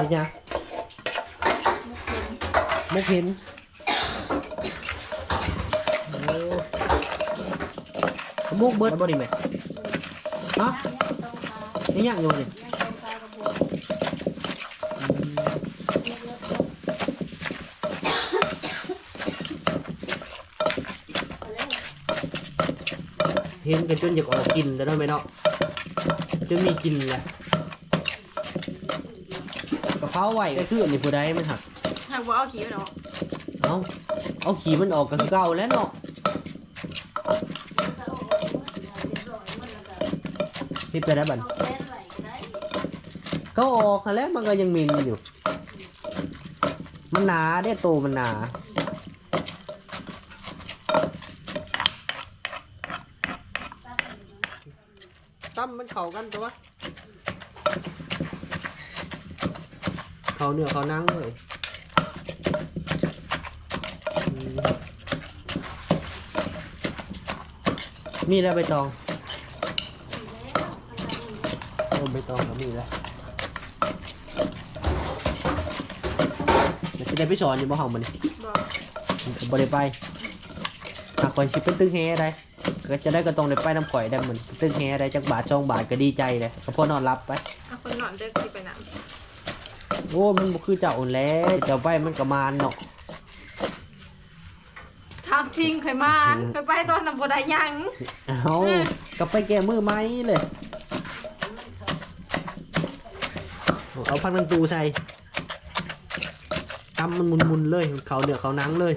เป็นยังมุกเห็นโอ้มุกเบิดบ่ดิแม่ฮะนี่ยังอยู่นี่เห็นกันจนอยากออกกินแล้วเนาะแม่เนาะจนมีกินแหละ กระเพราไหวก็คืออันนี้ผู้ใดมันหักหากว่าเอาขี้ไปเนาะเอาเอาขี่มันออกกันเก่าแล้วเนาะนี่ไปได้บันก็ออกแล้วมันก็ยังมินอยู่ มันหนาได้โตมันหนาตั้มมันเข่ากันตัว เขาเหนือเขานั่งเลยมีแล้วใบตองโอ้ใบตองก็มีแล้วเดี๋ยจะได้ไปสอนอยู่บ่ห้องมันบอกบ่ได้ไปหากคนสิเป็นตึ้งแฮได้ก็จะได้ก็ต้องได้ไปน้ำข่อยได้เหมือนตึ้งแฮได้จักบาทสองบาทก็ดีใจเลยก็พอนอนรับไปเอาคนนอนเด็กที่ไปน้ำ โอ้มันบ่คือเจ้าอุ่นแหล้วเจ้าไปมันก็มานเนาะำทำจริงเคยมานเคยไปตอนนำบไดยัง เอาก็ไปแก้มือไหมเลย เอาพักนังตูใส่ตำมันมุนๆเลย เขาเดือดเขาหนังเลย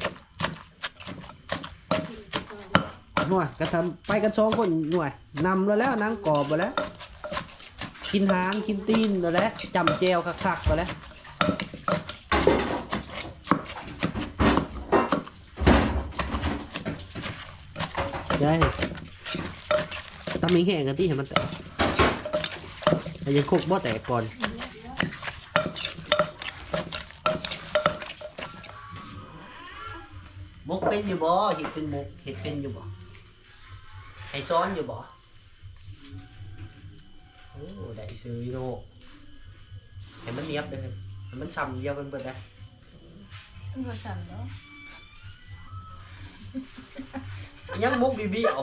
หน่วยก็ทำไปกันสองคนหน่วยนำแล้วแล้วหนังกรอบไปแล้ว กินหางกินตีนแล้วแหละจำเจวคักๆไปแล้วได้ตำมิงแห้งกันที่เห็นมันแตกแต่ยังคกบ่แตกก่อนมกเป็นอยู่บ่เห็ดเป็นมกเห็ดเป็นอยู่บ่ให้ซ้อนอยู่บ่ ซื้อโลกให้มันเนียบเลยให้มันซ้ำเดียวกันเบิดเลยมาสั่นเนาะยังมกบีบีเอา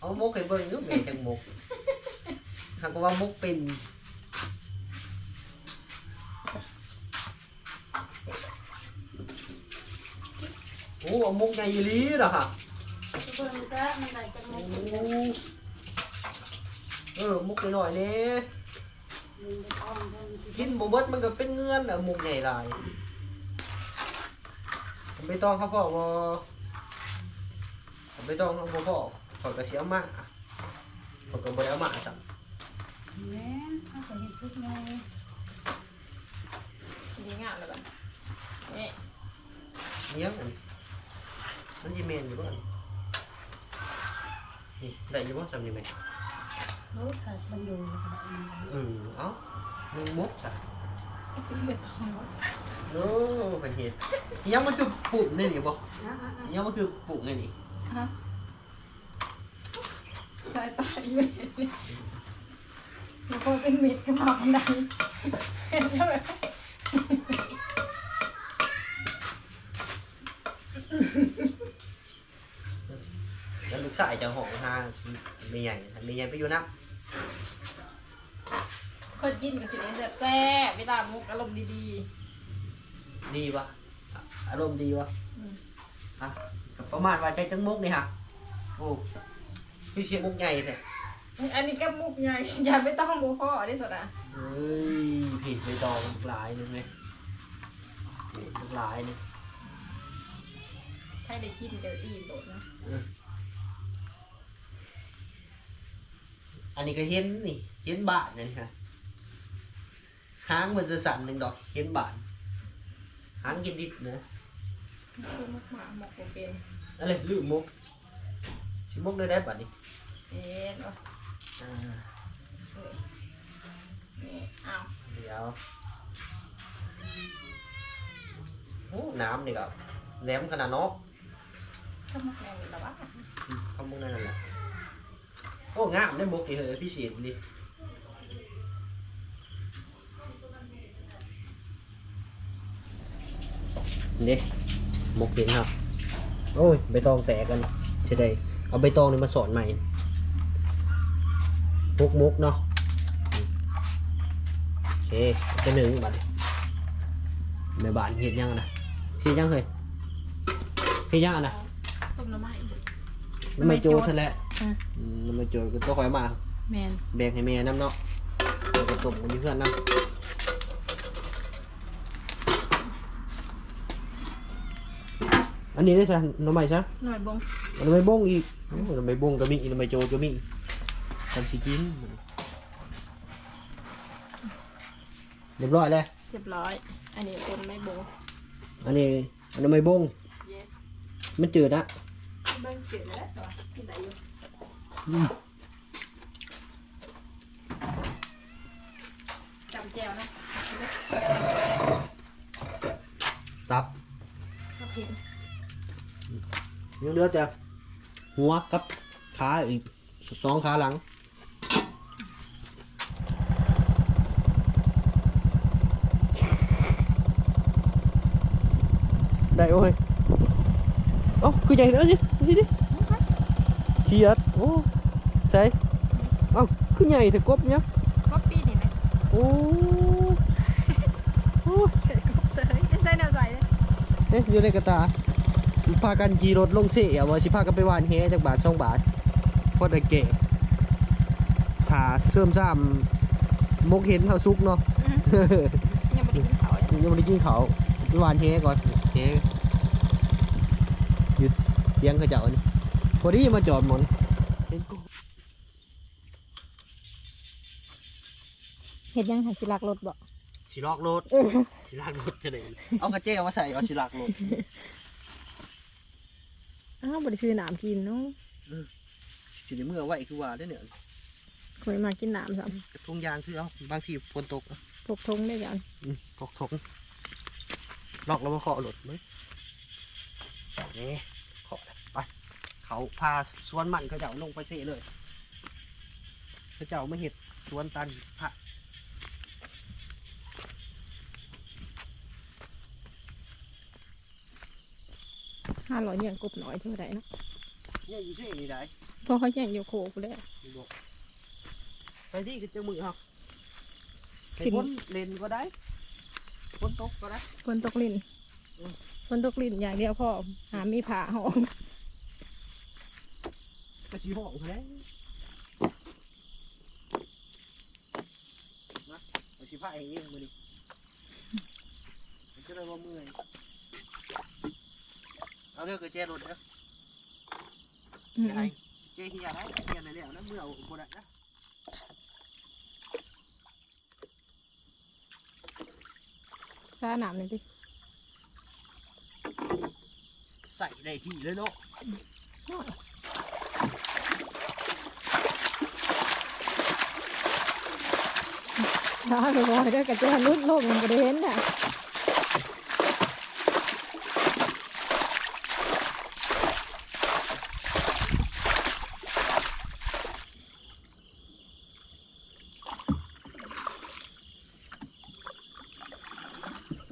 เอามกให้เบิ่งอยู่แม่จังมกหากว่ามกเป็นโอ้เอามกใหญ่อีหลีเหรอฮะเบิ่งก็มันได้จังโอ้ได๋ เออมุกหน่อยๆนี่กินบ่เบิดมันก็เป็นเงื่อนอะมุกใหญ่หลายผมไม่ต้องครับพ่อว่าผมไม่ต้องครับพ่อพ่อขอยกระเสียมาขอยก็บ่ได้เอามาสั่งแม่นเอาไปเฮ็ดทุกไงดีงามเลยแบบนี่เนี้ยมันมันสิเมนอยู่บ่อันนี่ได้อยู่บ่จำอยู่ไหมโอ้ถ้ามันอยู่ก็ได้อืมเอ้ามึงมุกซะไม่ต้องโอ้เป็นเห็ดอิหยังมันคือปุ่มนี่นี่บ่อิหยังมันคือปุ่มนี่นี่ตายตายเลยมันคงเป็นมิดกับหมาบันไดเห็นใช่ไหมแล้วลูกชายจะห้องหาไม่ใหญ่ไม่ใหญ่ไปอยู่นะ คนกินกับสิเนแซ่บๆเวลามุกอารมณ์ดีดีวะอะอารมณ์ดีวะอืมอะก็ประมาณว่าใจจังมุกนี่ฮะโอ้พี่เชียมุกใหญ่แท้ๆอันนี้ก็มุกไงอย่าไม่ต้องมุกพ่อได้สุดอะเฮ้ยผิดไปตองหลายนึงเลยนี่หลายนึงให้ได้กินเดี๋ยวอีโดดนะอันนี้ก็เห็นนี่เห็นบาทนี่ฮะ หางมันจะสั่นหนึ่งดอกเห็นบาทหางกินดิบนะคือมุกหมาหมกบ่เป็นอะไรลืมมุกชิมุกได้ได้บัดนี้เอ๊ะเนาะอ่านี่เอาเดี๋ยวโอ้น้ำนี่ก็แหลมขนาดเนาะข้าวมุกแมงหรือวะข้าวมุกนั่นแหละโอ้งามได้มุกนี่เหรอพี่เสียดดิ นี่มกเห็นครับโอ้ยใบตองแตกกันใช่ได้เอาใบตองนี่มาสอนใหม่มกมกเนาะอืมโอเคจะหนึ่งบัดนี้แม่บ้านเห็ดยังอะนะสียังเคยเห็ดยังอะนะต้มน้ำไม้น้ำไม่โจทนั่นแหละอะอืมน้ำไม่โจทก็ตัวคอยมาแมนแบ่งให้แม่น้ำเนาะแล้วก็ต้มกับเพื่อนน้ำ อันนี้ได้ซะหน้ำใหม่ซะหน่อยบงหน้ำใหม่บงอีกโอ้หน้ำใหม่บงก็มีหน้ำใหม่โจก็มีทำสิกินเรียบร้อยแล้วเรียบร้อย อันนี้เป็นไม่บงอันนี้อันน้ำใหม่บงเย็ดมันจืดนะเบิ้งเกิดแล้วตัวที่ไหนอยู่อืมจำแจวนะตับ ก็เห็น ยังเหลือแต่หัวกับขาอีกสองขาหลังได้โอ้ยโอ้คือใหญ่แล้วสิดูดิเชียดโอ้ใช่เอ้าคือใหญ่แต่กบเนี่ยก็ปีนี่นะโอ้โอ้เสร็จก็เสยไม่ใช่แนวใส่เลยเอ๊ะอยู่ในกระตา พากันขี่รถลงเสียว่าสิพากันไปหวานแฮจากบาทสองบาทพอได้เก๋ชาเสื่อมซ้ำมกเห็นเท่าซุกเนาะยังไม่ได้กินเขาเลยยังไม่ได้กินเขาวไปหวานเฮก่อนเฮหยุดเลี้ยงเขาเจ้านี่พอดีมาจอดหมอนเห็นกูเห็ดยังหันสิลักรถบ่สิลอกรถสิลากรถจะได้เอากระเจ้มาใส่เอาสิลากรถ อ้าวบริซื้อหนามกินเนาะสิได้เมื่อไหวคือว่าได้อเนี่ยเคยมากินหนามซ้กระทุงยางคือเอาบางทีฝนตกำพวกทงได้ยังอืมตกถงลอกแล้วมาเคาะรถไหมนี่เคาะแล้วไปเขาพาสวนมันเขาเจ้าลงไปเสะเลยเขาเจ้าไม่เห็ดสวนตันพระ ห้าร้อยเนี่ยกบน้อยเท่าไหร่นะเนี่ยอยู่เสะนี่ได้เพราะเขาแย่งโยโคกูเลยนี่บอกไปที่ก็เจอมือครับไปขึ้นพ้นเลนก็ได้พ้นตกก็ได้ฝนตกลิ่นอืมฝนตกลิ่นอย่างเดียวพอหามีผ่าหอมกระชีห้องเขาได้นะกระชีผ้าเองมือดิมันจะได้ว่าเมื่อย เอาเรื่องกระเจรถเด้ออืมใหญ่เจเฮียได้เฮียไหนแล้วนะเมื่อเอาบ่ได้นะซาหนามหน่อยดิใส่ได้ที่เลยเนาะซาไปบ่อยเด้อกระเจ้าลุ่นโลกมันบ่ได้เห็นน่ะ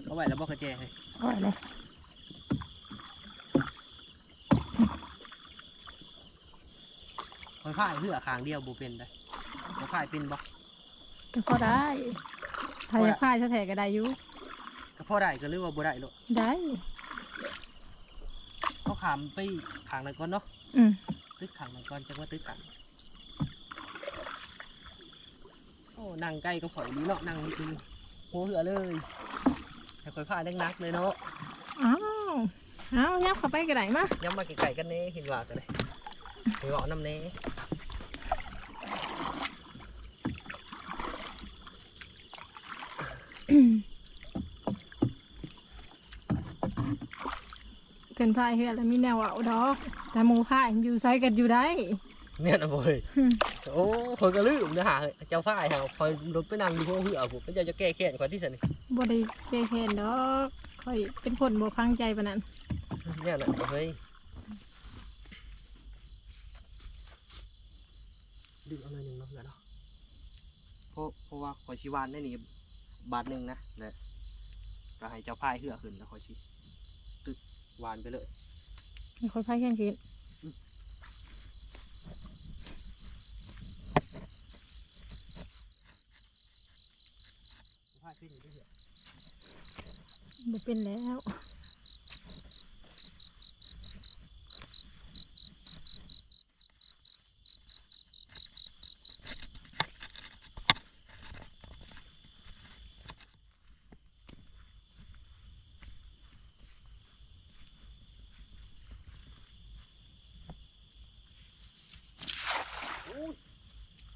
เอาไว้ แล้วบอกกระเจให้ว่าเลยคอยพายเพื่อขางเดียวบ่เป็นได้คอยพายเป็นบ่ก็พอได้ถ้าอยากพายแท้ๆก็ได้อยู่ก็พอได้ก็เรียกว่าบ่ได้หรอกได้เขาขามไปขางนั้นก่อนเนาะอืมตึกขางนั้นก่อนจังว่าตึกขางโอ้นั่งใกล้ก็ข่อยดีเนาะนั่งนี่คือโหเหือเลย ให้คอยพายนักๆเลยเนาะอ้าวอ้าวยับเข้าไปก็ได้มาย้ำมาไก่กันเน่เห็นว่ากันเลยไปเกาะน้ำเน่เกินพายเฮือแล้วมีแนวเอาดอก แต่หมูพายอยู่ไซกันอยู่ได้เนี่ยนะเว้ยอืมโอ้คอยก็ลืมนะฮะเจ้าพายฮะคอยรถไปนั่งอยู่หัวเหือผมก็จะจะแก้แค้นคอยที่สันนี่ บ่ได้แก้แค้นดอกค่อยเป็นคนบ่พังใจปานนั้นเนี่ยนะเฮ้ยดึกเอาหน่อยหนึ่งเนาะเดี๋ยวเนาะเพราะเพราะว่าคอยชิวานได้นี่บาทหนึ่งนะเดี๋ยวก็ให้เจ้าพายเหือขึ้นแล้วคอยชิตึกหวานไปเลยมีคนพายแข่งกินผ้าขึ้นอยู่ด้วยเหรอ บ่เป็นแล้ว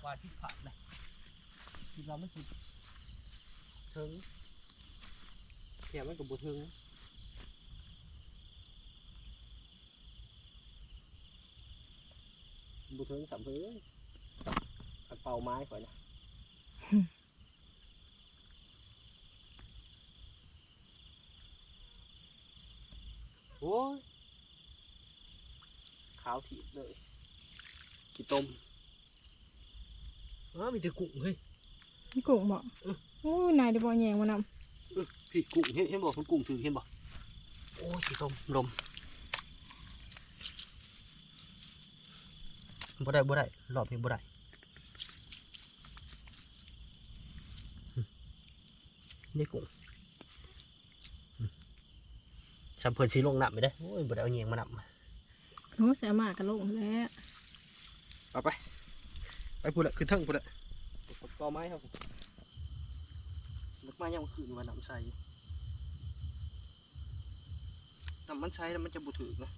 วาที่ผ่าดนะที่เราไม่กินถึง ค่มันกับบุถึงบุถึงสามเพื่อนกระเป๋าไม้ก่อนนะโอ้ยขาวถีบเลยกี่ต้มอ้ามีแต่กุ้งเฮ้ยนี่กุ้งบ่อื้อโอ้ยนายได้บ่แยงมานำเออ พี่กุ้งเห็นเห็นบอกคุณกุ้งถือเห็นบอกโอ้ยกี่ต้มลมบ่ได้บ่ได้รอบนี้บ่ได้หึนี่กุ้งหึสำเพิ่นสิลงน้ำไม่ได้โอ้ยบ่ได้เอาเหยียงมาน้ำโอ้สามารถกระลงแล้วเอาไป ไปพูดละคือเทิงพูดละต่อไม้ครับผ มลึกมายังคืนมาน้ำใสน้ำมันใช้แล้วมันจะบุถือนะ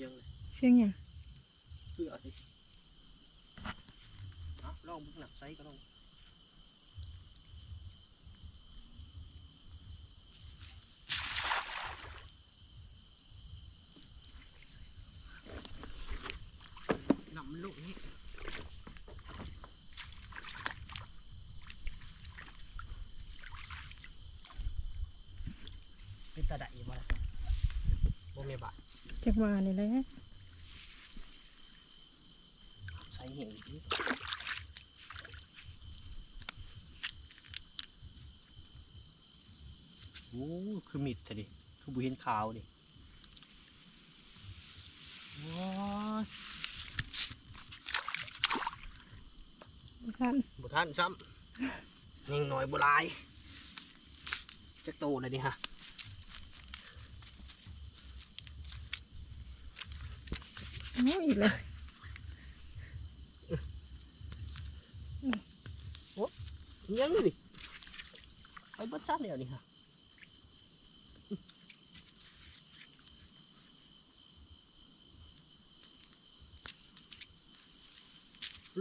ยังเลยเสียงหยังเพื่อสิเอาลองบุกหนักไซก็ลองน้ำมันลุกนี่เป็นตาได้บ่ล่ะ บ่แม่บาทจักว่านี่แหละใส่เห็นอีกโอ้คือมิดเถอะดิคือบุเห็นขาวดิว้ายท่านบุท่านซ้ำยังหน่อยบุลายจะโตเลยดิฮะ โอ้ยอีกแล้วยังดิไปเบดซัดแล้วนี่ฮะ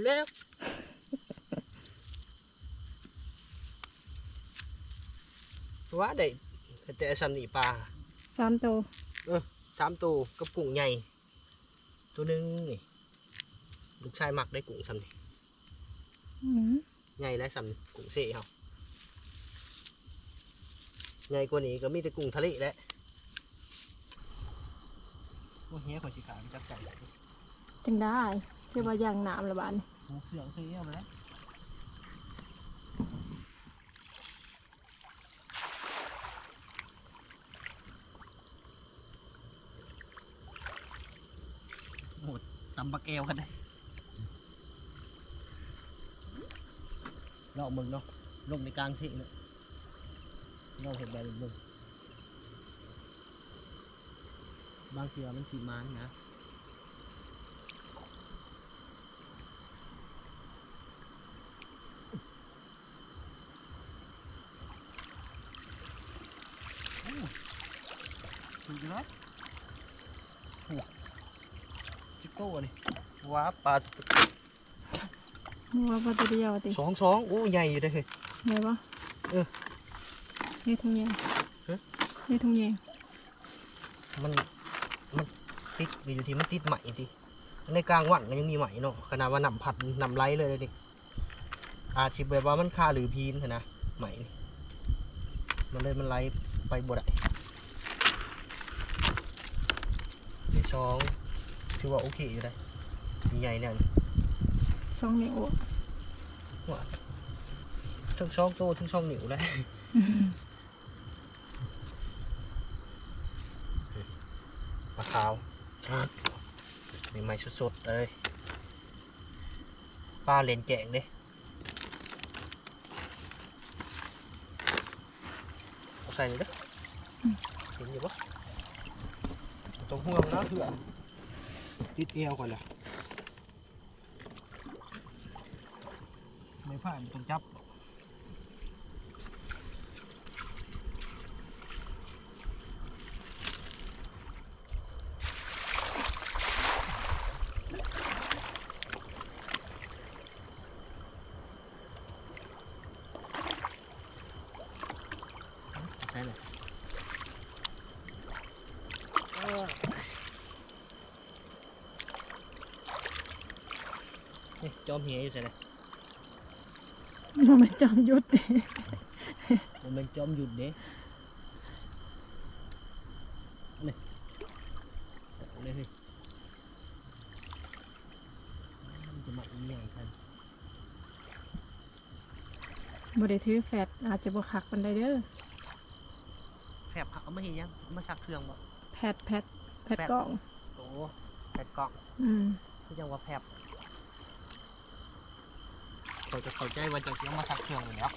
แล้วว่าได้แต่สันนี่ปลาสามโตวสามตัวกับกุ้งใหญ่ตัวหนึงนี่ลูกชายหมักได้กุ้งซ้ำนี่อืมใหญ่และซ้ำนี่กุ้งเซ่เฮาใหญ่กว่านี้ก็มีแต่กุ้งทะเลแหละโอ้เฮียขอสิขาจับใจเลยจังได้คือว่าอย่างน้ำละบาดนี่หมูเสืองเสียมาแล้วหมดตำบักเอวกันเลยลองมึงเนาะลงในกลางสิเนาะลองเห็นแบบมึงบางทีว่ามันสีมันนะถูกแล้ว โอ้จิโก้นี่ว้าปลานึกว่าบ่ตัวเดียวติสองสองโอ้ใหญ่อยู่เลยเฮ้ยไงบ่เออเฮ็ดทุ่งแยงฮะเฮ็ดทุ่งแยงมันมันติดอยู่ที่มันติดไหมทีในกลางวันก็ยังมีไหมเนาะขนาดว่านำผัดนำไล่เลยเด็กอาชีพแบบว่ามันคาหรือพีนเถอะนะไหมนี่มันเลยมันไล่ไปบดได้ในช่อง ถือว่าโอเคอยู่เลยใหญ่เนี่ยสองนิ้วว่าทั้งช่องโตทั้งช่องหนิวเลยมะขาวใหม่ๆสดๆเลยปลาเลนแกงเด้เอาใส่เลยเด้อเห็นอยู่ปะตรงห่วงนะเพื่อน ติดเอวก่อนเลยไม่ผ่านตรงจับช่เลยนี่จ อมเหียอยู่ใช่ไหมมันจอมยุทธมันเป็นจอมหยุดเด้นี่เอาเลยพี่มันจะมาอีกอย่างกันบ่ได้ถือแฟดอาจจะบ่คักปานใดเด้อแผบเอามาเห็นยังเอามาชักเครื่องบ่แพดแพดแพดกล่อง โอ้แผบกล่องอืม คือยังว่าแผบ เขาจะเข้าใจว่าจะเสียงมาชักเครื่องอยู่แล้ว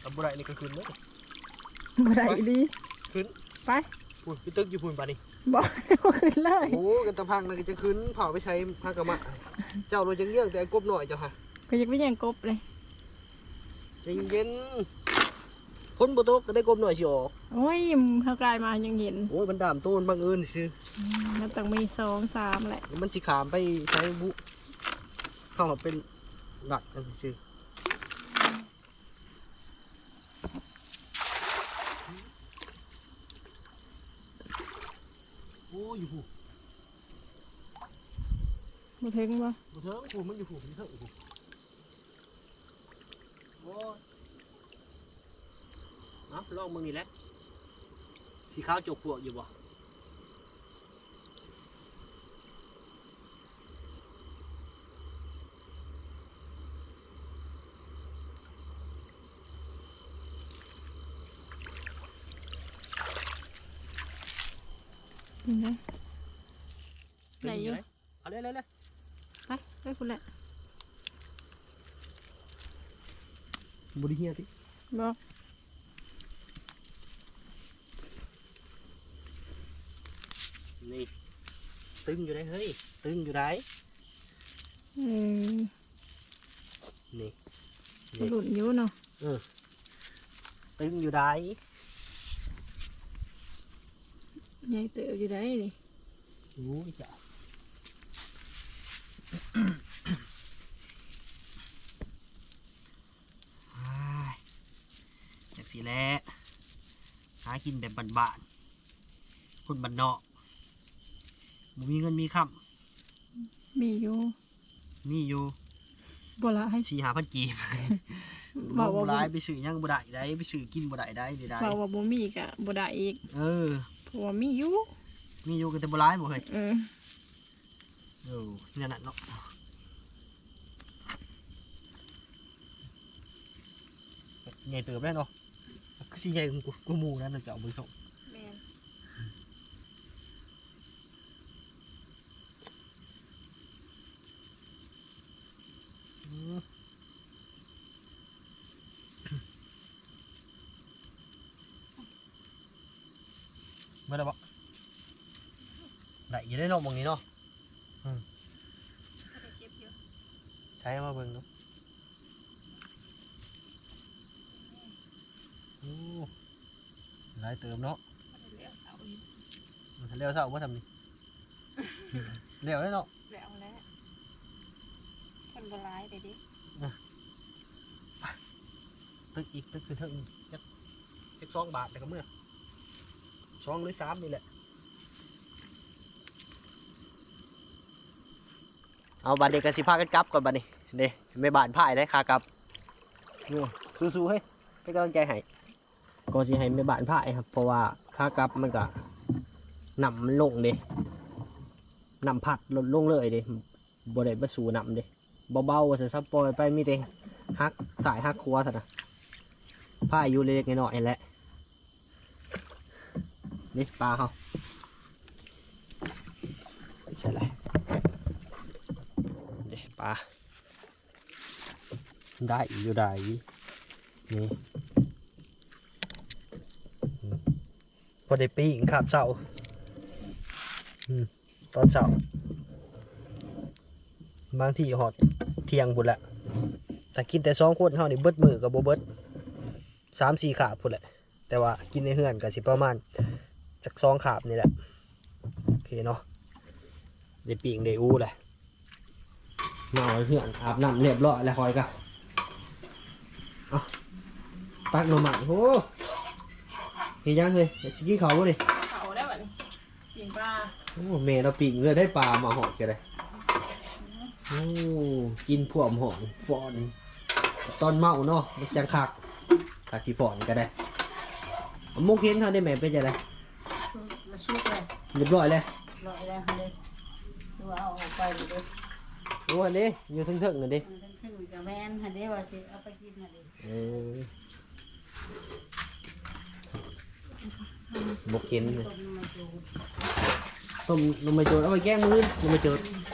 เอาบุไรนี่ก็คืนเลยบ่ได้ดีขึ้นไปพูนพี่ตึกอยู่พูนปะนี่บ่บ่ขึ้นเลยโอ้กันตะพังนะก็จะขึ้นเผาไปใช้พากระมะ เจ้าโรยจังเยื่องแต่กบหน่อยเจ้าค่ะก็อยากไปแย่งกบเลยใจเย็นๆ พ้นบโตกก็ได้กบหน่อยสิออกโอ้ยเฮากลายมายังเห็นโอ้ยมันดามต้นบังเอิญซื้อมันต้องมีสองสามแหละมันสิขามไปใช้บุเข้ามาเป็นหลักนั่นซื้อโอ้ยอยู่ผูบ่ถึงบ่บ่เถิงผูมันอยู่ผูมันเถิงผูโอ้ยเอา ลองมึงนี่แหละสีขาวจกพวกอยู่บ่นี่นะไหนอยู่เอาเลยเลยเลยไปไปคุณแหละบริเฮียติบ่นี่ ตึงอยู่ได้เฮ้ย ตึงอยู่ได้เออนี่ก็หลุดอยู่เนาะตึงอยู่ได้ใหญ่เติบอยู่ได้นี่โอ้ยจ้ะอ้ายจากสีแหล้หากินแบบบ้านๆคนบ้านนอก บ่มีเงินมีคมีอยู่ำมีอยู่บ่ละให้สี่หาพันกีบบอกบ่ว่าร้ายไปซื้อหยังบ่ได้ได้ไปซื้อกินบ่ได้ได้ได้ได้บอกว่าบ่มีก็บ่ได้อีกเออ เพราะว่ามีอยู่มีอยู่กันแต่บ่ร้ายบ่เคยเออเออเนี่ยน่ะเนาะใหญ่เติบได้เนาะคือสิใหญ่กว่ากูกูหมู่นั่นน่ะจะเอามือส่ง แม่น อืมไม่ได้บ่ได้อยังได้เนาะหมองนี้เนาะเก็บอยู่ใช้มาเบิ่งเนาะโอ้หลายเติมเนาะแล้วเสาอยู่มันเร็วเศร้าว่าทำนี่เร็วได้เนาะแล้วแหล้ว คนบ่ร้ายได้ดิตึกอีกตึกคือเท่าอีกจักจักสองบาทแต่ก็เมื่อสองหรือสามนี่แหละ เอาบัตรเด็กกันสิพากันกลับก่อนบัตรนี่เด้ไม่บานพ่ายได้ค่ากลับนี่สู้ๆเฮ้ยให้กำลังใจให้ก็สิให้ไม่บานพ่ายครับ เพราะว่าค่ากลับมันก็นำลงเด้นำผัดลดลงเลยเด้บ่ได้มาสู่นำเด้ เบาๆว่าจะซับปล่อยไปมีแต่ฮักสายฮักครัวเท่านะผ้าอยู่เล็กๆน้อยๆแหละนี่ปลาเขาใช่ไรเด็ปลาได้อยู่ได้นี่พอได้ปีกครับเสาอืมตอนเสา บางทีหอดเที่ยงบุญละถ้ากินแต่สองคนเฮานี่เบิดมือกับโบเบิดสามสี่ขาบพุ่นแหละ แต่ว่ากินในเฮือนก็สิประมาณจากสองขาบนี่แหละ โอเคเนาะได้ปีกได้อู้แหละมาเอาไว้เพื่อนอาบน้ำเรียบร้อยแล้วคอยกันเอาตักหน่อไม้โอ้เฮ็ดยังเลยเดี๋ยวสิกินข้าวบ่ดิเขาได้แบบนี้ปิ่งปลา โอ้เมเราปีกเลยได้ปลามาหอดกันเลยโอ้ กินพวมหอมฟอน ตอนเมาเนาะมันจังคักขาสีฟอนก็ได้เอามุกเห็นเท่าได้แม่เป็นจะไรมาชุบเลยเรียบร้อยเลยลอยแล้วเลยตัวเอาออกไปเลยโอ้อันนี้อยู่ทึ่งๆกันดิมันขึ้นขึ้นกับแม่นหันเดียวว่าสิเอาไปกินหันเดียวเออมุกเห็นเลยต้มมาจูต้มลงไปโจดเอาไปแกล้งมือลงไปโจดลงไปบุ้งมากินเลยก็ได้ปลามากินอย่างเดียวปลาจะค้างไหวเขาแหะนี่สิปลากระเดี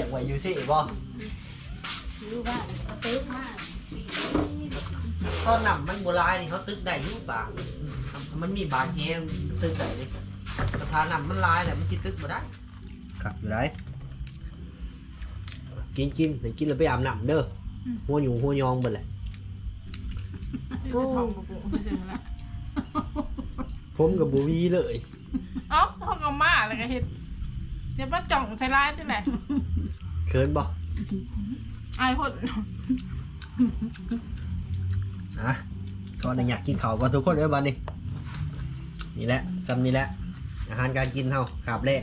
ยกไว้อยู่สิบ่รู้บ้านเอาตื้อมากตอนหนำมันโบราณนี่เขาตึกได้อยุบางมันมีบางแง่ตึกได้เลยสถานหนำมันลายแหละมันจิตึกบ่ได้ครับอยู่ได้ กินกินเดี๋ยวกินแล้วไปอาบน้ำเด้ออหัวหยูหัวยองเบิดแหละโอ้ทองกระปุกไม่ใช่ไหมล่ะผมกับบูวีเลย เอ้าเขาก็มาเลยก็เห็ดเดี๋ยวป้าจ่องใส่ร้ายที่ไหนเคินบ่อายคนอะก็อยากกินข้าวกันทุกคนเอ้ยบัดนี้นี่แหละจำนี่แหละอาหารการกินเฮาขาบแรก